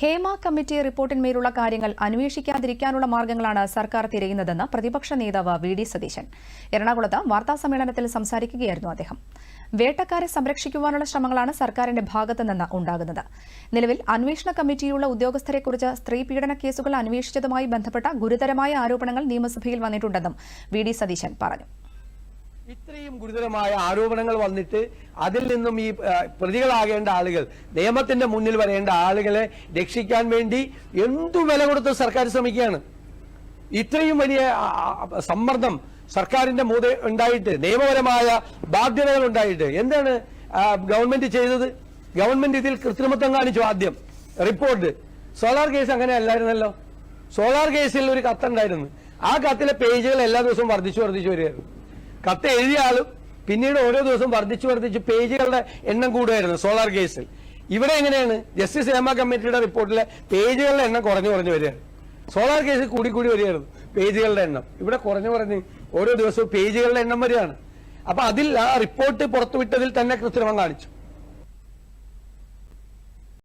Hema committee റിപ്പോർട്ടിന്മേലുള്ള കാര്യങ്ങൾ അന്വേഷിക്കാതിരിക്കാനുള്ള മാർഗങ്ങളാണ് സർക്കാർ തിരയുന്നതെന്ന് പ്രതിപക്ഷ നേതാവ് വി ഡി സതീശൻ. എറണാകുളത്ത് വാർത്താസമ്മേളനത്തിൽ സംസാരിക്കുകയായിരുന്നു അദ്ദേഹം. വേട്ടക്കാരെ സംരക്ഷിക്കുവാനുള്ള ശ്രമങ്ങളാണ് സർക്കാരിന്റെ ഭാഗത്തുനിന്ന് ഉണ്ടാകുന്നത്. നിലവിൽ അന്വേഷണ കമ്മിറ്റിയുള്ള ഉദ്യോഗസ്ഥരെക്കുറിച്ച് സ്ത്രീ പീഡന കേസുകൾ അന്വേഷിച്ചതുമായി ബന്ധപ്പെട്ട ഗുരുതരമായ ആരോപണങ്ങൾ നിയമസഭയിൽ വന്നിട്ടുണ്ടെന്നും വി ഡി സതീശൻ പറഞ്ഞു. ഇത്രയും ഗുരുതരമായ ആരോപണങ്ങൾ വന്നിട്ട് അതിൽ നിന്നും ഈ പ്രതികളാകേണ്ട ആളുകൾ നിയമത്തിന്റെ മുന്നിൽ വരേണ്ട ആളുകളെ രക്ഷിക്കാൻ വേണ്ടി എന്തു വില കൊടുത്ത് സർക്കാർ ശ്രമിക്കുകയാണ്. ഇത്രയും വലിയ സമ്മർദ്ദം സർക്കാരിന്റെ മൂത ഉണ്ടായിട്ട് നിയമപരമായ ബാധ്യതകൾ ഉണ്ടായിട്ട് എന്താണ് ഗവൺമെന്റ് ചെയ്തത്? ഗവൺമെന്റ് ഇതിൽ കൃത്രിമത്വം കാണിച്ചു ആദ്യം. റിപ്പോർട്ട്. സോളാർ കേസ് അങ്ങനെ അല്ലായിരുന്നല്ലോ. സോളാർ കേസിൽ ഒരു കത്തുണ്ടായിരുന്നു. ആ കത്തിലെ പേജുകൾ എല്ലാ ദിവസവും വർദ്ധിച്ചു വർദ്ധിച്ചു വരികയായിരുന്നു. കത്ത് എഴുതിയ ആളും പിന്നീട് ഓരോ ദിവസം വർദ്ധിച്ചു വർദ്ധിച്ച് പേജുകളുടെ എണ്ണം കൂടുമായിരുന്നു സോളാർ കേസിൽ ഇവിടെ എങ്ങനെയാണ്? ജസ്റ്റിസ് ഹേമ കമ്മിറ്റിയുടെ റിപ്പോർട്ടിലെ പേജുകളുടെ എണ്ണം കുറഞ്ഞു കുറഞ്ഞു വരികയാണ്. സോളാർ കേസിൽ കൂടി കൂടി വരികയായിരുന്നു പേജുകളുടെ എണ്ണം. ഇവിടെ കുറഞ്ഞു കുറഞ്ഞ് ഓരോ ദിവസവും പേജുകളുടെ എണ്ണം വരികയാണ്. അപ്പൊ അതിൽ ആ റിപ്പോർട്ട് പുറത്തുവിട്ടതിൽ തന്നെ കൃത്രിമം കാണിച്ചു.